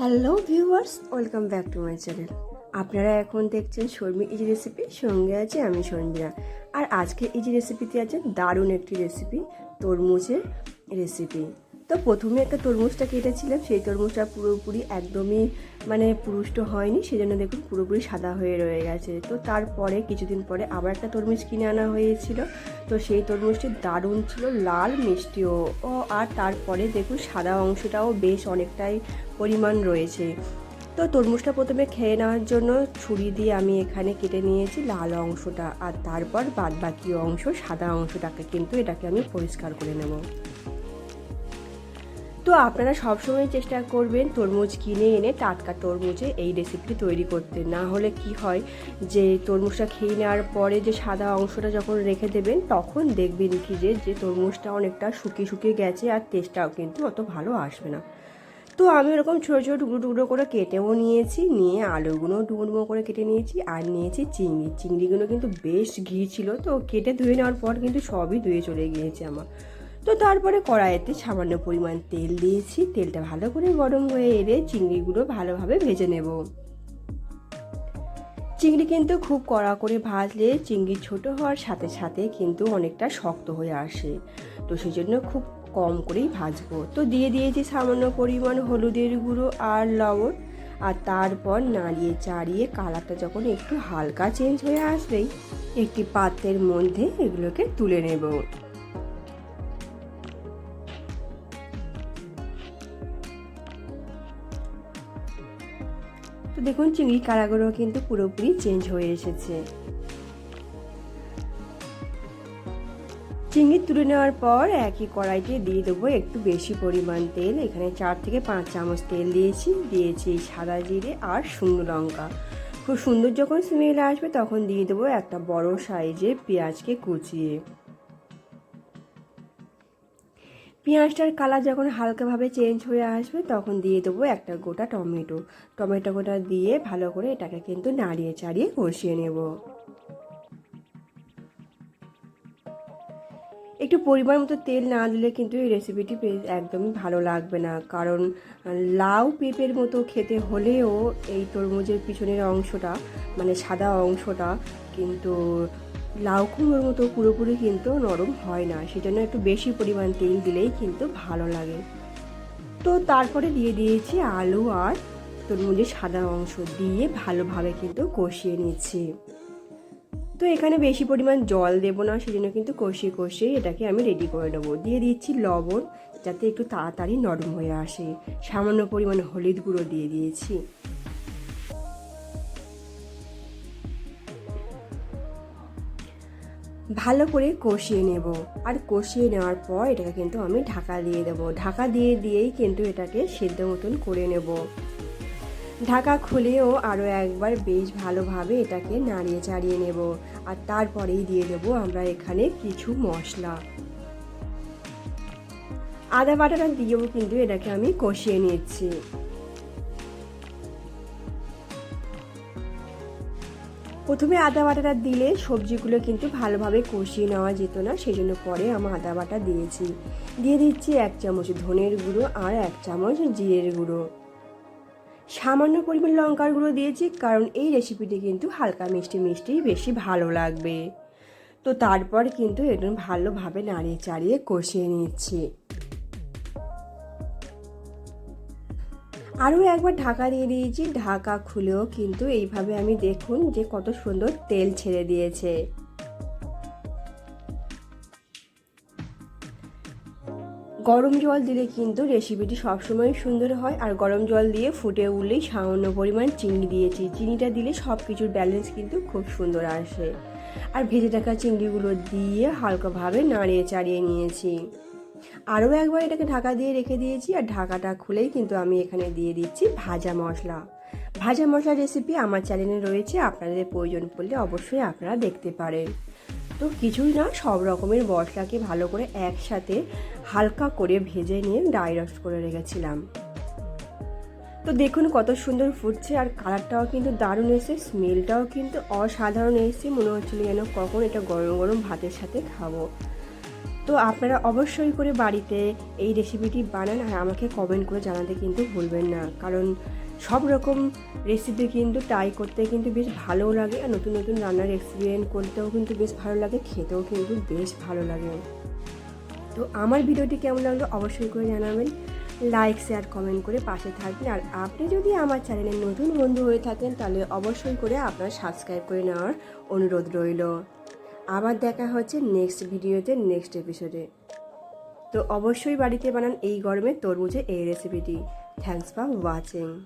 Hello viewers welcome back to my channel আপনারা এখন দেখছেন শর্মি ইজি রেসিপি সঙ্গে আছে আমি শর্মিরা আর আজকে ইজি রেসিপিতে আছে দারুণ একটি রেসিপি তরমুজের রেসিপি তো প্রথমে একটা তরমুজটা কেটেছিলাম, সেই তরমুজটা পুরোপুরি একদমই মানে পুরুষ্ট হয়নি, সেজন্য দেখুন পুরোপুরি সাদা হয়ে রয়ে গেছে। তো তারপরে কিছুদিন পরে আবার একটা তরমুজ কিনে আনা হয়েছিল। তো সেই তরমুজটি দারুণ ছিল, লাল মিষ্টিও ও আর তারপরে দেখুন সাদা অংশটাও বেশ অনেকটাই পরিমাণ রয়েছে। তো তরমুজটা প্রথমে খেয়ে নেওয়ার জন্য ছুরি দিয়ে আমি এখানে কেটে নিয়েছি লাল অংশটা আর তারপর বাদ বাকি অংশ, সাদা অংশটাকে কিন্তু এটাকে আমি পরিষ্কার করে নেব। তো আপনারা সবসময় চেষ্টা করবেন তরমুজ কিনে এনে টাটকা তরমুজে এই রেসিপিটি তৈরি করতে। না হলে কি হয় যে তরমুজটা খেয়ে নেওয়ার পরে যে সাদা অংশটা যখন রেখে দেবেন, তখন দেখবেন কি যে যে তরমুজটা অনেকটা শুকিয়ে শুকিয়ে গেছে আর টেস্টটাও কিন্তু অত ভালো আসবে না। তো আমি ওরকম ছোটো ছোটো টুকরো টুকরো করে কেটেও নিয়েছি, নিয়ে আলুগুলো ডুমো ডুমো করে কেটে নিয়েছি আর নিয়েছি চিংড়ি। চিংড়িগুলো কিন্তু বেশ ঘি ছিল, তো কেটে ধুয়ে নেওয়ার পর কিন্তু সবই ধুয়ে চলে গিয়েছে আমার। তো তারপরে কড়াইতে সামান্য পরিমাণ তেল দিয়েছি, তেলটা ভালো করে গরম হয়ে এলে চিংড়িগুলো ভালোভাবে ভেজে নেব। চিংড়ি কিন্তু খুব কড়া করে ভাজলে চিংড়ি ছোট হওয়ার সাথে সাথে কিন্তু অনেকটা শক্ত হয়ে আসে, তো সেই জন্য খুব কম করেই ভাজবো। তো দিয়ে দিয়েছি সামান্য পরিমাণ হলুদের গুঁড়ো আর লবণ। আর তারপর নাড়িয়ে চাড়িয়ে কালারটা যখন একটু হালকা চেঞ্জ হয়ে আসবেই একটি পাত্রের মধ্যে এগুলোকে তুলে নেব। তো দেখুন, চিংড়ি কালাগুলো কিন্তু পুরোপুরি চেঞ্জ হয়ে এসেছে। চিংড়ি তুলে নেওয়ার পর একই কড়াইতে দিয়ে দেবো একটু বেশি পরিমাণ তেল। এখানে চার থেকে পাঁচ চামচ তেল দিয়েছি। দিয়েছি সাদা জিরে আর শুকনো লঙ্কা। খুব সুন্দর যখন স্মেল আসবে তখন দিয়ে দেবো একটা বড় সাইজে পেঁয়াজকে কুচিয়ে। পেঁয়াজটার কালার যখন হালকাভাবে চেঞ্জ হয়ে আসবে তখন দিয়ে দেবো একটা গোটা টমেটো। টমেটো গোটা দিয়ে ভালো করে এটাকে কিন্তু নাড়িয়ে চাড়িয়ে কষিয়ে নেব। একটু পরিমাণ মতো তেল না দিলে কিন্তু এই রেসিপিটি একদমই ভালো লাগবে না। কারণ, লাউ পেঁপের মতো খেতে হলেও এই তরমুজের পিছনের অংশটা মানে সাদা অংশটা কিন্তু লাউ কুমড়োর মতো পুরোপুরি কিন্তু নরম হয় না। সেজন্য একটু বেশি পরিমাণ তেল দিলেই কিন্তু ভালো লাগে। তো তারপরে দিয়ে দিয়েছি আলু আর তরমুজের সাদা অংশ দিয়ে ভালোভাবে কিন্তু কষিয়ে নিচ্ছি। তো এখানে বেশি পরিমাণ জল দেবো না, সেজন্য কিন্তু কষিয়ে কষিয়ে এটাকে আমি রেডি করে নেব। দিয়ে দিচ্ছি লবণ, যাতে একটু তাড়াতাড়ি নরম হয়ে আসে। সামান্য পরিমাণ হলুদ গুঁড়ো দিয়ে দিয়েছি। ভালো করে কষিয়ে নেব। আর কষিয়ে নেওয়ার পর এটাকে কিন্তু আমি ঢাকা দিয়ে দেবো। ঢাকা দিয়ে দিয়েই কিন্তু এটাকে সেদ্ধ মতন করে নেব। ঢাকা খুলেও আরও একবার বেশ ভালোভাবে এটাকে নাড়িয়ে চাড়িয়ে নেব। আর তারপরেই দিয়ে দেবো আমরা এখানে কিছু মশলা। আদা বাটাটা দিয়েও কিন্তু এটাকে আমি কষিয়ে নিচ্ছি। প্রথমে আদা বাটাটা দিলে সবজিগুলো কিন্তু ভালোভাবে কষিয়ে নেওয়া যেত না সেই জন্য পরে আমি আদা বাটা দিয়েছি। দিয়ে দিচ্ছি এক চামচ ধনের গুঁড়ো আর এক চামচ জিরের গুঁড়ো। সামান্য পরিমাণ লঙ্কার গুঁড়ো দিয়েছি, কারণ এই রেসিপিটি কিন্তু হালকা মিষ্টি মিষ্টি বেশি ভালো লাগবে। তো তারপর কিন্তু একদম ভালোভাবে নাড়িয়ে চাড়িয়ে কষিয়ে নিচ্ছি। আরও একবার ঢাকা দিয়ে দিয়েছি, ঢাকা খুলেও কিন্তু এইভাবে আমি দেখুন যে কত সুন্দর তেল ছেড়ে দিয়েছে। গরম জল দিলে কিন্তু রেসিপিটি সবসময় সুন্দর হয়। আর গরম জল দিয়ে ফুটে উঠলেই সামান্য পরিমাণ চিনি দিয়েছি। চিনিটা দিলে সব কিছুর ব্যালেন্স কিন্তু খুব সুন্দর আসে। আর ভেজে থাকা চিংড়িগুলো দিয়ে হালকাভাবে নাড়িয়ে চাড়িয়ে নিয়েছি। আরও একবার এটাকে ঢাকা দিয়ে রেখে দিয়েছি আর ঢাকাটা খুলেই কিন্তু আমি এখানে দিয়ে দিচ্ছি ভাজা মশলা। ভাজা মশলা রেসিপি আমার চ্যানেলে রয়েছে, আপনাদের প্রয়োজন পড়লে অবশ্যই আপনারা দেখতে পারেন। তো কিছুই না, সব রকমের মশলাকে ভালো করে একসাথে হালকা করে ভেজে নিয়ে ড্রাই রোস্ট করে রেখেছিলাম। তো দেখুন কত সুন্দর ফুটছে আর কালারটাও কিন্তু দারুণ এসে স্মেলটাও কিন্তু অসাধারণ এসে মনে হচ্ছিল যেন কখন এটা গরম গরম ভাতের সাথে খাব। তো আপনারা অবশ্যই করে বাড়িতে এই রেসিপিটি বানান আর আমাকে কমেন্ট করে জানাতে কিন্তু ভুলবেন না, কারণ সব রকম রেসিপি কিন্তু ট্রাই করতে কিন্তু বেশ ভালোও লাগে আর নতুন নতুন রান্নার এক্সপিরিয়েন্স করতেও কিন্তু বেশ ভালো লাগে, খেতেও কিন্তু বেশ ভালো লাগে। তো আমার ভিডিওটি কেমন লাগল অবশ্যই করে জানাবেন। লাইক শেয়ার কমেন্ট করে পাশে থাকবেন। আর আপনি যদি আমার চ্যানেলের নতুন বন্ধু হয়ে থাকেন, তাহলে অবশ্যই করে আপনার সাবস্ক্রাইব করে নেওয়ার অনুরোধ রইল। আবার দেখা হচ্ছে নেক্সট ভিডিওতে নেক্সট এপিসোডে তো অবশ্যই বাড়িতে বানান এই গরমে তরমুজের এই রেসিপিটি থ্যাংকস ফর ওয়াচিং